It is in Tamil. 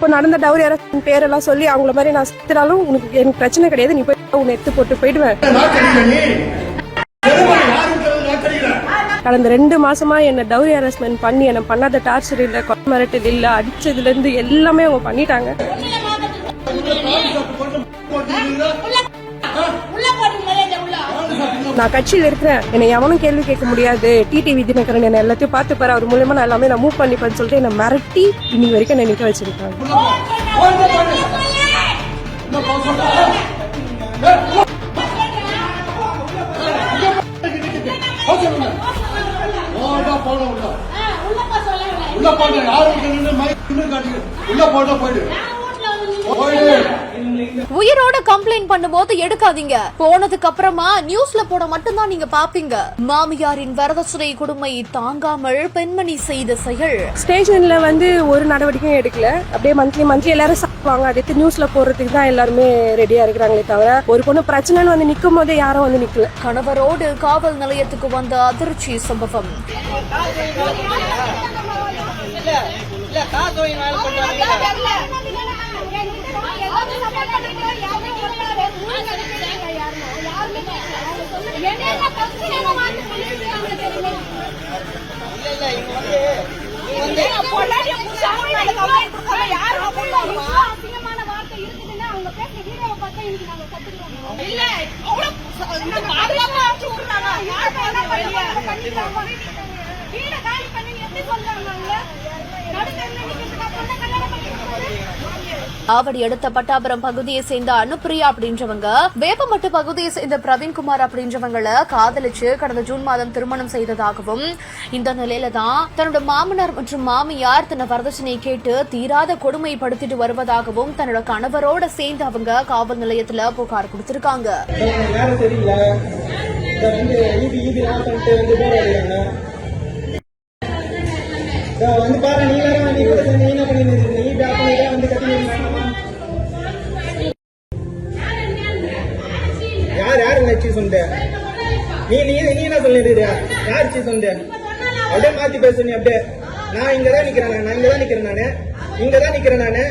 இப்போ நடந்த டவுரி அரசன் பேரெல்லாம் சொல்லி அவங்கள மாதிரி நான் செத்துனாலும் உனக்கு எனக்கு பிரச்சனை கிடையாது. நீ போய் உன்னை எடுத்து போட்டு போயிடுவேன். கடந்த ரெண்டு மாசமா என்ன டவுரி ஹராஸ்மெண்ட் பண்ணி என்ன பண்ணாத டார்ச்சர் இல்ல கொலை மிரட்டல் இல்ல அடிச்சதுல இருந்து எல்லாமே அவங்க பண்ணிட்டாங்க உள்ள போட்டுங்களே இந்த உள்ள நான் கட்சியில் இருக்கிறேன். என்னை எவனும் கேள்வி கேட்க முடியாது. டிடிவி தினகரன் என்ன எல்லாத்தையும் பார்த்து பாரு. அவர் மூலயமா நான் எல்லாமே நான் மூவ் பண்ணிப்பேன்னு சொல்லிட்டு என்னை மிரட்டி இன்னி வரைக்கும் என்ன நிற்க வச்சிருக்காங்க உள்ள. உள்ள போட்டா போயிடு போயிடு. உயிரோட கம்ப்ளைண்ட் பண்ணும்போது எடுக்காதீங்க. போனதுக்கு அப்புறமா நியூஸ்ல போட மட்டும்தான் நீங்க பாப்பீங்க. மாமியாரின் வரதட்சணை கொடுமை தாங்காமல் பெண்மணி செய்த செயல். ஸ்டேஷன்ல வந்து ஒரு நடவடிக்கையும் எடுக்கல. அப்படியே மந்த்லி மந்த்லி எல்லாரும் சாப்பிடுவாங்க அதுக்கு நியூஸ்ல போடுறதுக்கு தான் எல்லாருமே ரெடியா இருக்கிறாங்களே தவிர ஒரு பொண்ணு பிரச்சனைன்னு வந்து நிக்கும் போதே யாரும் வந்து நிக்கல. கணவரோடு காவல் நிலையத்துக்கு வந்த அதிர்ச்சி சம்பவம். இல்ல அவ்வளவு பாதுகாப்பா வச்சு விடுறாங்க யார் வீட காலி பண்ணி எப்படி சொல்றாங்க அவங்க? நடுத்தரத்துல நிக்கிறதுக்கு பொண்ணை கல்யாணம் பண்ணிட்டு ஆவடி அடுத்த பட்டாபுரம் பகுதியை சேர்ந்த அனுப்பிரியா அப்படின்றவங்க வேப்பமட்டு பகுதியை சேர்ந்த பிரவீன்குமார் அப்படின்றவங்களை காதலிச்சு கடந்த ஜூன் மாதம் திருமணம் செய்ததாகவும் இந்த நிலையில தான் தன்னோட மாமனார் மற்றும் மாமியார் தன்னை வரதட்சணை கேட்டு தீராத கொடுமைப்படுத்திட்டு வருவதாகவும் தன்னோட கணவரோட சேர்ந்து அவங்க காவல் நிலையத்துல புகார் கொடுத்திருக்காங்க. வந்து பாரு நீ வேற நீ கூட நீ என்ன பண்ணிட்டு நீ ஈபி யார் சொன்ன நீ நீ நீ என்ன சொல்லிட்டு யார் சீஸ் சொன்ன அப்படியே மாத்தி பேசு நீ அப்படியே. நான் இங்கதான் நிக்கிறேன் நான் இங்கதான் நிக்கிறேன் நானு. இங்கதான் நிக்கிறேன் நானு.